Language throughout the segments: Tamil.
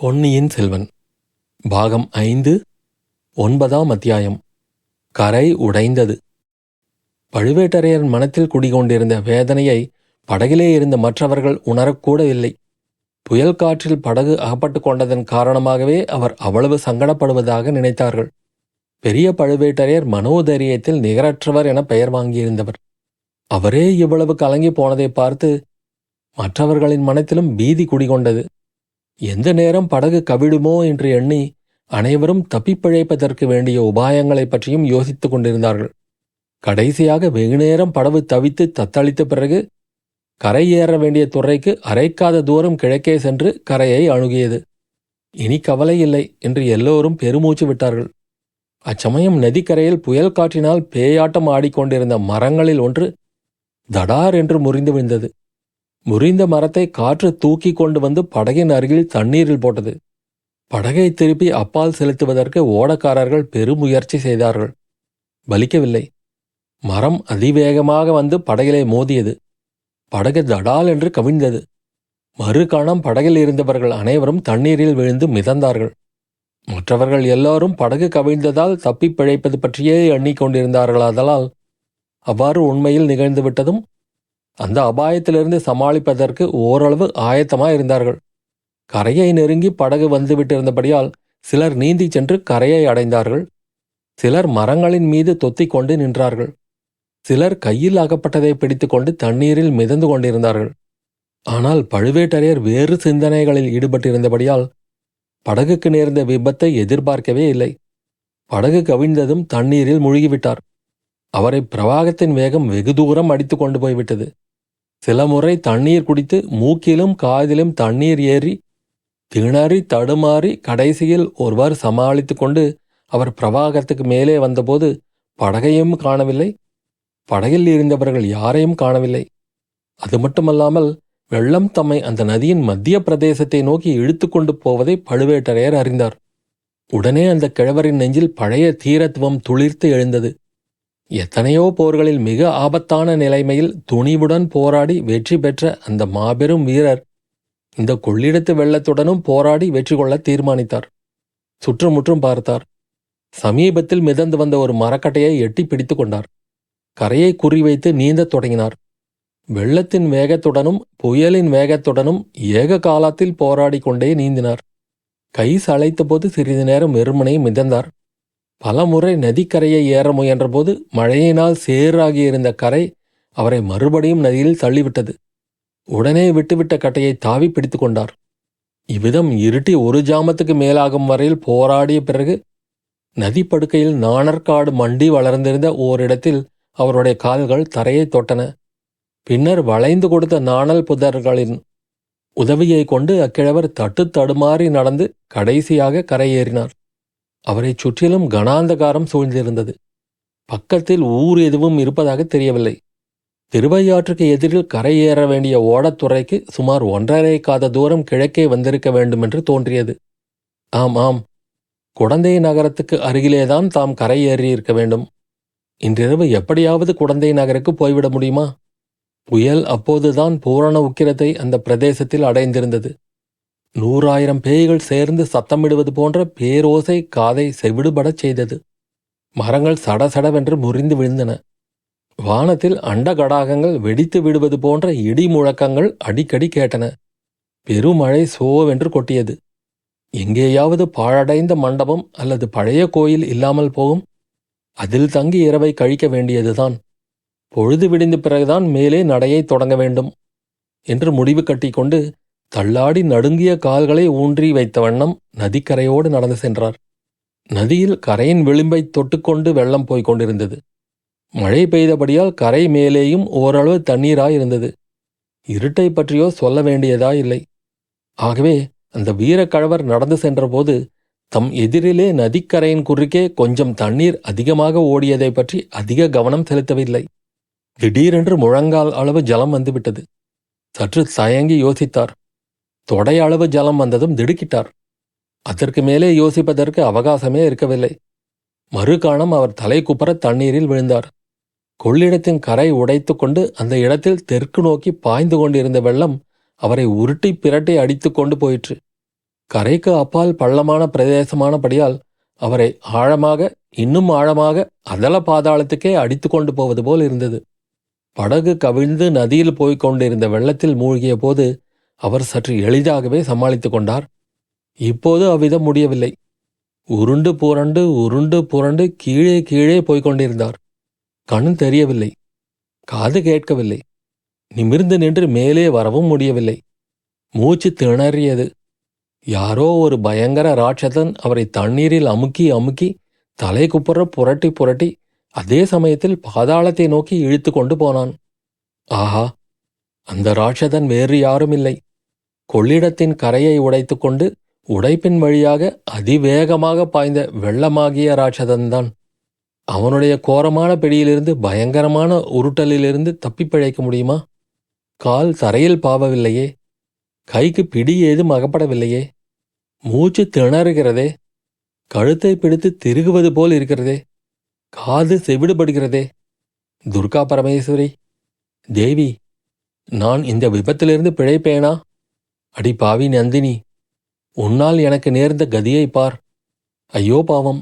பொன்னியின் செல்வன். பாகம் ஐந்து ஒன்பதாம் அத்தியாயம். கரை உடைந்தது. பழுவேட்டரையர் மனத்தில் குடிகொண்டிருந்த வேதனையை படகிலே இருந்த மற்றவர்கள் உணரக்கூட இல்லை புயல் காற்றில் படகு அகப்பட்டு கொண்டதன் காரணமாகவே அவர் அவ்வளவு சங்கடப்படுவதாக நினைத்தார்கள். பெரிய பழுவேட்டரையர் மனோதைரியத்தில் நிகரற்றவர் என பெயர் வாங்கியிருந்தவர். அவரே இவ்வளவு கலங்கி போனதை பார்த்து மற்றவர்களின் மனத்திலும் பீதி குடிகொண்டது. எந்த நேரம் படகு கவிழுமோ என்று எண்ணி அனைவரும் தப்பிப்பிழைப்பதற்கு வேண்டிய உபாயங்களைப் பற்றியும் யோசித்துக் கொண்டிருந்தார்கள். கடைசியாக வெகுநேரம் படவு தவித்து தத்தளித்த பிறகு கரை ஏற வேண்டிய துறைக்கு அரைக்காத தூரம் கிழக்கே சென்று கரையை அணுகியது. இனி கவலை இல்லை என்று எல்லோரும் பெருமூச்சு விட்டார்கள். அச்சமயம் நதிக்கரையில் புயல் காற்றினால் பேயாட்டம் ஆடிக்கொண்டிருந்த மரங்களில் ஒன்று தடார் என்று முறிந்து விழுந்தது. முறிந்த மரத்தை காற்று தூக்கி கொண்டு வந்து படகின் அருகில் தண்ணீரில் போட்டது. படகை திருப்பி அப்பால் செலுத்துவதற்கு ஓடக்காரர்கள் பெருமுயற்சி செய்தார்கள். பலிக்கவில்லை. மரம் அதிவேகமாக வந்து படகிலே மோதியது. படகு தடால் என்று கவிழ்ந்தது. மறுகணம் படகில் இருந்தவர்கள் அனைவரும் தண்ணீரில் விழுந்து மிதந்தார்கள். மற்றவர்கள் எல்லாரும் படகு கவிழ்ந்ததால் தப்பிப் பிழைப்பது பற்றியே எண்ணிக்கொண்டிருந்தார்களாதலால் அவ்வாறு உண்மையில் நிகழ்ந்துவிட்டதும் அந்த அபாயத்திலிருந்து சமாளிப்பதற்கு ஓரளவு ஆயத்தமாக இருந்தார்கள். கரையை நெருங்கி படகு வந்துவிட்டிருந்தபடியால் சிலர் நீந்தி சென்று கரையை அடைந்தார்கள். சிலர் மரங்களின் மீது தொத்திக் கொண்டு நின்றார்கள். சிலர் கையில் அகப்பட்டதை பிடித்துக்கொண்டு தண்ணீரில் மிதந்து கொண்டிருந்தார்கள். ஆனால் பழுவேட்டரையர் வேறு சிந்தனைகளில் ஈடுபட்டிருந்தபடியால் படகுக்கு நேர்ந்த விபத்தை எதிர்பார்க்கவே இல்லை. படகு கவிழ்ந்ததும் தண்ணீரில் மூழ்கிவிட்டார். அவரை பிரவாகத்தின் வேகம் வெகு தூரம் அடித்து கொண்டு போய்விட்டது. சில முறை தண்ணீர் குடித்து மூக்கிலும் காதிலும் தண்ணீர் ஏறி திணறி தடுமாறி கடைசியில் ஒருவர் சமாளித்து கொண்டு அவர் பிரவாகத்துக்கு மேலே வந்தபோது படகையும் காணவில்லை. படகில் இருந்தவர்கள் யாரையும் காணவில்லை. அது மட்டுமல்லாமல் வெள்ளம் தம்மை அந்த நதியின் மத்திய பிரதேசத்தை நோக்கி இழுத்து கொண்டு போவதை பழுவேட்டரையர் அறிந்தார். உடனே அந்த கிழவரின் நெஞ்சில் பழைய தீரத்துவம் துளிர்த்து எழுந்தது. எத்தனையோ போர்களில் மிக ஆபத்தான நிலைமையில் துணிவுடன் போராடி வெற்றி பெற்ற அந்த மாபெரும் வீரர் இந்த கொள்ளிடத்து வெள்ளத்துடனும் போராடி வெற்றி கொள்ள தீர்மானித்தார். சுற்றுமுற்றும் பார்த்தார். சமீபத்தில் மிதந்து வந்த ஒரு மரக்கட்டையை எட்டி பிடித்து கொண்டார். கரையை குறிவைத்து நீந்தத் தொடங்கினார். வெள்ளத்தின் வேகத்துடனும் புயலின் வேகத்துடனும் ஏக காலத்தில் போராடி கொண்டே நீந்தினார். கை சளைத்தபோது சிறிது நேரம் வெறுமனை மிதந்தார். பலமுறை நதிக்கரையை ஏற முயன்றபோது மழையினால் சேறாகியிருந்த கரை அவரை மறுபடியும் நதியில் தள்ளிவிட்டது. உடனே விட்டுவிட்ட கட்டையை தாவி பிடித்து கொண்டார். இவ்விதம் இருட்டி ஒரு ஜாமத்துக்கு மேலாகும் வரையில் போராடிய பிறகு நதிப்படுக்கையில் நாணற்காடு மண்டி வளர்ந்திருந்த ஓரிடத்தில் அவருடைய கால்கள் தரையை தொட்டன. பின்னர் வளைந்து கொடுத்த நாணல் புதர்களின் உதவியை கொண்டு அக்கிழவர் தட்டு தடுமாறி நடந்து கடைசியாக கரையேறினார். அவரைச் சுற்றிலும் கனாந்தகாரம் சூழ்ந்திருந்தது. பக்கத்தில் ஊர் எதுவும் இருப்பதாக தெரியவில்லை. திருவையாற்றுக்கு எதிரில் கரையேற வேண்டிய ஓடத்துறைக்கு சுமார் ஒன்றரை காத தூரம் கிழக்கே வந்திருக்க வேண்டுமென்று தோன்றியது. ஆம் ஆம். குடந்தை நகரத்துக்கு அருகிலேதான் தாம் கரையேறியிருக்க வேண்டும். இன்றிரவு எப்படியாவது குடந்தை நகருக்கு போய்விட முடியுமா? புயல் அப்போதுதான் பூரண உக்கிரத்தை அந்த பிரதேசத்தில் அடைந்திருந்தது. நூறாயிரம் பேய்கள் சேர்ந்து சத்தமிடுவது போன்ற பேரோசை காதை செவிடுபடச் செய்தது. மரங்கள் சடசடவென்று முறிந்து விழுந்தன. வானத்தில் அண்டகடாகங்கள் வெடித்து விடுவது போன்ற இடி முழக்கங்கள் அடிக்கடி கேட்டன. பெருமழை சோவென்று கொட்டியது. எங்கேயாவது பாழடைந்த மண்டபம் அல்லது பழைய கோயில் இல்லாமல் போகும். அதில் தங்கி இரவை கழிக்க வேண்டியதுதான். பொழுது விடிந்த பிறகுதான் மேலே நடையை தொடங்க வேண்டும் என்று முடிவு கட்டிக்கொண்டு தள்ளாடி நடுங்கிய கால்களை ஊன்றி வைத்த வண்ணம் நதிக்கரையோடு நடந்து சென்றார். நதியில் கரையின் விளிம்பை தொட்டுக்கொண்டு வெள்ளம் போய்க் கொண்டிருந்தது. மழை பெய்தபடியால் கரை மேலேயும் ஓரளவு தண்ணீராயிருந்தது. இருட்டை பற்றியோ சொல்ல வேண்டியதாயில்லை. ஆகவே அந்த வீரக்கழவர் நடந்து சென்றபோது தம் எதிரிலே நதிக்கரையின் குறுக்கே கொஞ்சம் தண்ணீர் அதிகமாக ஓடியதை பற்றி அதிக கவனம் செலுத்தவில்லை. திடீரென்று முழங்கால் அளவு ஜலம் வந்துவிட்டது. சற்று தயங்கி யோசித்தார். தொடை அளவு ஜலம் வந்ததும் திடுக்கிட்டார். அதற்கு மேலே யோசிப்பதற்கு அவகாசமே இருக்கவில்லை. மறுகாணம் அவர் தலை குப்புற தண்ணீரில் விழுந்தார். கொள்ளிடத்தின் கரை உடைத்து கொண்டு அந்த இடத்தில் தெற்கு நோக்கி பாய்ந்து கொண்டிருந்த வெள்ளம் அவரை உருட்டி பிரட்டி அடித்து கொண்டு போயிற்று. கரைக்கு அப்பால் பள்ளமான பிரதேசமானபடியால் அவரை ஆழமாக இன்னும் ஆழமாக அதல பாதாளத்துக்கே அடித்து கொண்டு போவது போல் இருந்தது. படகு கவிழ்ந்து நதியில் போய்க் கொண்டிருந்த வெள்ளத்தில் மூழ்கிய போது அவர் சற்று எளிதாகவே சமாளித்துக் கொண்டார். இப்போது அவ்விதம் முடியவில்லை. உருண்டு புரண்டு உருண்டு புரண்டு கீழே கீழே போய்க் கொண்டிருந்தார். கண் தெரியவில்லை. காது கேட்கவில்லை. நிமிர்ந்து நின்று மேலே வரவும் முடியவில்லை. மூச்சு திணறியது. யாரோ ஒரு பயங்கர ராட்சதன் அவரை தண்ணீரில் அமுக்கி அமுக்கி தலை குப்புற புரட்டி புரட்டி அதே சமயத்தில் பாதாளத்தை நோக்கி இழுத்து கொண்டு போனான். ஆஹா! அந்த ராட்சதன் வேறு யாரும் இல்லை. கொள்ளிடத்தின் கரையை உடைத்துக்கொண்டு உடைப்பின் வழியாக அதிவேகமாக பாய்ந்த வெள்ளமாகிய ராட்சதன்தான். அவனுடைய கோரமான பிடியிலிருந்து பயங்கரமான உருட்டலிலிருந்து தப்பிப் பிழைக்க முடியுமா? கால் தரையில் பாவவில்லையே. கைக்கு பிடி ஏதும் அகப்படவில்லையே. மூச்சு திணறுகிறதே. கழுத்தை பிடித்து திருகுவது போல் இருக்கிறதே. காது செவிடுபடுகிறதே. துர்கா பரமேஸ்வரி தேவி நான் இந்த விபத்திலிருந்து பிழைப்பேனா? அடி பாவி நந்தினி உன்னால் எனக்கு நேர்ந்த கதியை பார். ஐயோ பாவம்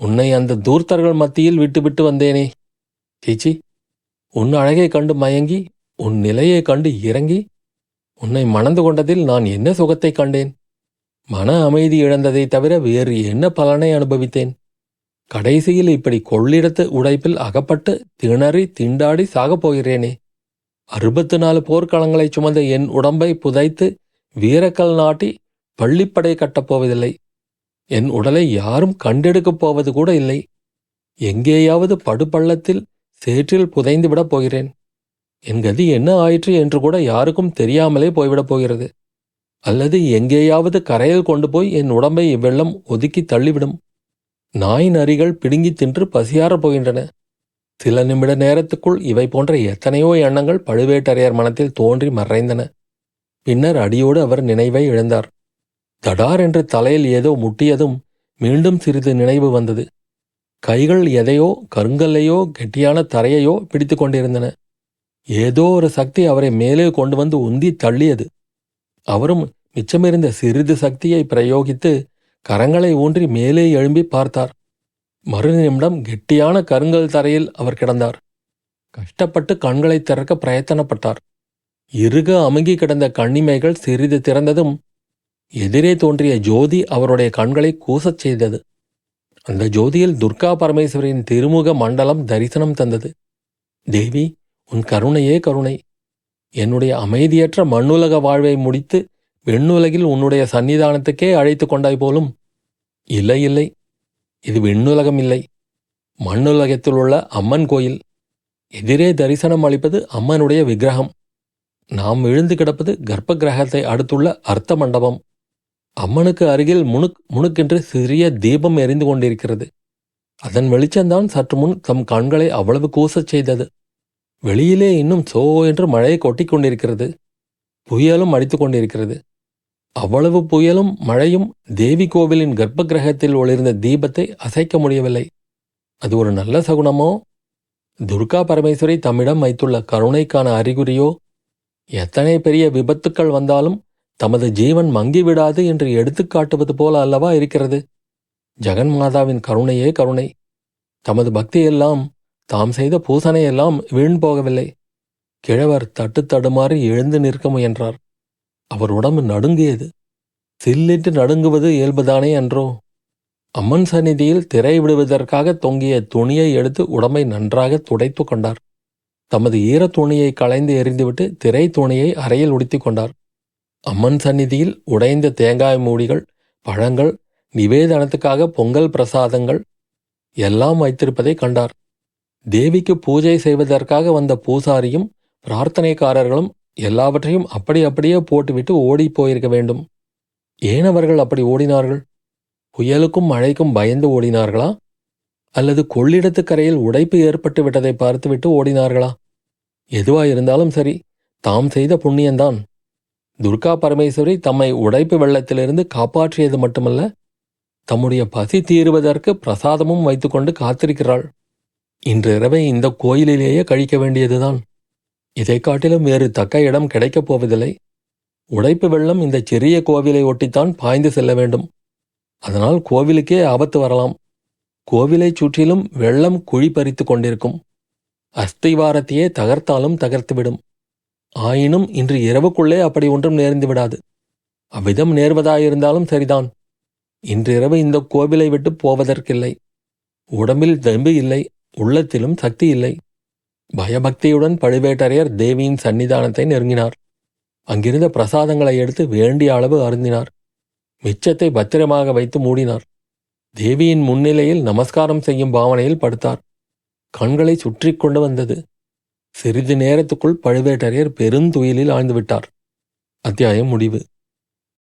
உன்னை அந்த தூர்த்தர்கள் மத்தியில் விட்டுவிட்டு வந்தேனே. சீச்சி உன் அழகை கண்டு மயங்கி உன் நிலையை கண்டு இறங்கி உன்னை மணந்து கொண்டதில் நான் என்ன சுகத்தை கண்டேன்? மன அமைதி இழந்ததை தவிர வேறு என்ன பலனை அனுபவித்தேன்? கடைசியில் இப்படி கொள்ளிடத்து உடைப்பில் அகப்பட்டு திணறி திண்டாடி சாகப் போகிறேனே. அறுபத்து நாலு போர்க்களங்களைச் சுமந்த என் உடம்பை புதைத்து வீரக்கல் நாட்டி பள்ளிப்படை கட்டப்போவதில்லை என் உடலை யாரும் கண்டெடுக்கப் போவது கூட இல்லை. எங்கேயாவது படுபள்ளத்தில் சேற்றில் புதைந்து விடப் போகிறேன். என் கதி என்ன ஆயிற்று என்று கூட யாருக்கும் தெரியாமலே போய்விடப் போகிறது. அல்லது எங்கேயாவது கரையில் கொண்டு போய் என் உடம்பை இவ்வெள்ளம் ஒதுக்கி தள்ளிவிடும். நாய் நரிகள் பிடுங்கித் தின்று பசியாறப் போகின்றன. சில நிமிட நேரத்துக்குள் இவை போன்ற எத்தனையோ எண்ணங்கள் பழுவேட்டரையர் மனத்தில் தோன்றி மறைந்தன. பின்னர் அடியோடு அவர் நினைவை இழந்தார். தடார் என்று தலையில் ஏதோ முட்டியதும் மீண்டும் சிறிது நினைவு வந்தது. கைகள் எதையோ கருங்கல்லையோ கெட்டியான தரையையோ பிடித்து கொண்டிருந்தன. ஏதோ ஒரு சக்தி அவரை மேலே கொண்டு வந்து உந்தி தள்ளியது. அவரும் மிச்சமிருந்த சிறிது சக்தியை பிரயோகித்து கரங்களை ஊன்றி மேலே எழும்பி பார்த்தார். மறு நிமிடம் கெட்டியான கருங்கல் தரையில் அவர் கிடந்தார். கஷ்டப்பட்டு கண்களை திறக்க பிரயத்தனப்பட்டார். இறுக அமுங்கி கிடந்த கண்ணிமைகள் சிறிது திறந்ததும் எதிரே தோன்றிய ஜோதி அவருடைய கண்களை கூசச் செய்தது. அந்த ஜோதியில் துர்கா பரமேஸ்வரின் திருமுக மண்டலம் தரிசனம் தந்தது. தேவி உன் கருணையே கருணை. என்னுடைய அமைதியற்ற மண்ணுலக வாழ்வை முடித்து வெண்ணுலகில் உன்னுடைய சன்னிதானத்துக்கே அழைத்து கொண்டாய் போலும். இல்லை இல்லை. இது வெண்ணுலகம் இல்லை. மண்ணுலகத்தில் உள்ள அம்மன் கோயில். எதிரே தரிசனம் அளிப்பது அம்மனுடைய விக்கிரகம். நாம் விழுந்து கிடப்பது கர்ப்ப கிரகத்தை அடுத்துள்ள அர்த்த மண்டபம். அம்மனுக்கு அருகில் முணுக் முணுக்கென்று சிறிய தீபம் எரிந்து கொண்டிருக்கிறது. அதன் வெளிச்சம்தான் சற்று முன் தம் கண்களை அவ்வளவு கூசச் செய்தது. வெளியிலே இன்னும் சோ என்று மழையை கொட்டி கொண்டிருக்கிறது. புயலும் அடித்துக் கொண்டிருக்கிறது. அவ்வளவு புயலும் மழையும் தேவி கோவிலின் கர்ப்ப கிரகத்தில் ஒளிர்ந்த தீபத்தை அசைக்க முடியவில்லை. அது ஒரு நல்ல சகுனமோ? துர்கா பரமேஸ்வரி தம்மிடம் வைத்துள்ள கருணைக்கான அறிகுறியோ? எத்தனை பெரிய விபத்துக்கள் வந்தாலும் தமது ஜீவன் மங்கிவிடாது என்று எடுத்துக் காட்டுவது போல அல்லவா இருக்கிறது? ஜெகன்மாதாவின் கருணையே கருணை. தமது பக்தியெல்லாம் தாம் செய்த பூசனையெல்லாம் வீண் போகவில்லை. கிழவர் தட்டு தடுமாறி எழுந்து நிற்க முயன்றார். அவர் உடம்பு நடுங்கியது. சில்லிட்டு நடுங்குவது இயல்புதானே என்றோ அம்மன் சந்நிதியில் திரை விடுவதற்காக தொங்கிய துணியை எடுத்து உடம்பை நன்றாக துடைத்து கொண்டார். தமது ஈரத்துணியை களைந்து எறிந்துவிட்டு திரை துணியை அறையில் உடுத்திக் கொண்டார். அம்மன் சந்நிதியில் உடைந்த தேங்காய் மூடிகள் பழங்கள் நிவேதனத்துக்காக பொங்கல் பிரசாதங்கள் எல்லாம் வைத்திருப்பதை கண்டார். தேவிக்கு பூஜை செய்வதற்காக வந்த பூசாரியும் பிரார்த்தனைக்காரர்களும் எல்லாவற்றையும் அப்படி அப்படியே போட்டுவிட்டு ஓடிப்போயிருக்க வேண்டும். ஏன் அவர்கள் அப்படி ஓடினார்கள்? புயலுக்கும் மழைக்கும் பயந்து ஓடினார்களா? அல்லது கொள்ளிடத்துக்கரையில் உடைப்பு ஏற்பட்டு விட்டதை பார்த்துவிட்டு ஓடினார்களா? எதுவாயிருந்தாலும் சரி தாம் செய்த புண்ணியந்தான். துர்கா பரமேஸ்வரி தம்மை உடைப்பு வெள்ளத்திலிருந்து காப்பாற்றியது மட்டுமல்ல தம்முடைய பசி தீருவதற்கு பிரசாதமும் வைத்துக்கொண்டு காத்திருக்கிறாள். இன்று இரவை இந்த கோயிலிலேயே கழிக்க வேண்டியதுதான். இதைக் காட்டிலும் வேறு தக்க இடம் கிடைக்கப் போவதில்லை. உடைப்பு வெள்ளம் இந்த சிறிய கோவிலை ஒட்டித்தான் பாய்ந்து செல்ல வேண்டும். அதனால் கோவிலுக்கே ஆபத்து வரலாம். கோவிலைச் சுற்றிலும் வெள்ளம் குழி பறித்து கொண்டிருக்கும். அஸ்திவாரத்தையே தகர்த்தாலும் தகர்த்துவிடும். ஆயினும் இன்று இரவுக்குள்ளே அப்படி ஒன்றும் நேர்ந்து விடாது. அவ்விதம் நேர்வதாயிருந்தாலும் சரிதான். இன்றிரவு இந்த கோவிலை விட்டு போவதற்கில்லை. உடம்பில் தெம்பு இல்லை உள்ளத்திலும் சக்தி இல்லை. பயபக்தியுடன் பழுவேட்டரையர் தேவியின் சன்னிதானத்தை நெருங்கினார். அங்கிருந்த பிரசாதங்களை எடுத்து வேண்டிய அளவு அருந்தினார். மிச்சத்தை பத்திரமாக வைத்து மூடினார். தேவியின் முன்னிலையில் நமஸ்காரம் செய்யும் பாவனையில் படுத்தார். கண்களை சுற்றி கொண்டு வந்தது. சிறிது நேரத்துக்குள் பழுவேட்டரையர் பெருந்துயிலில் ஆழ்ந்துவிட்டார் அத்தியாயம் முடிவு.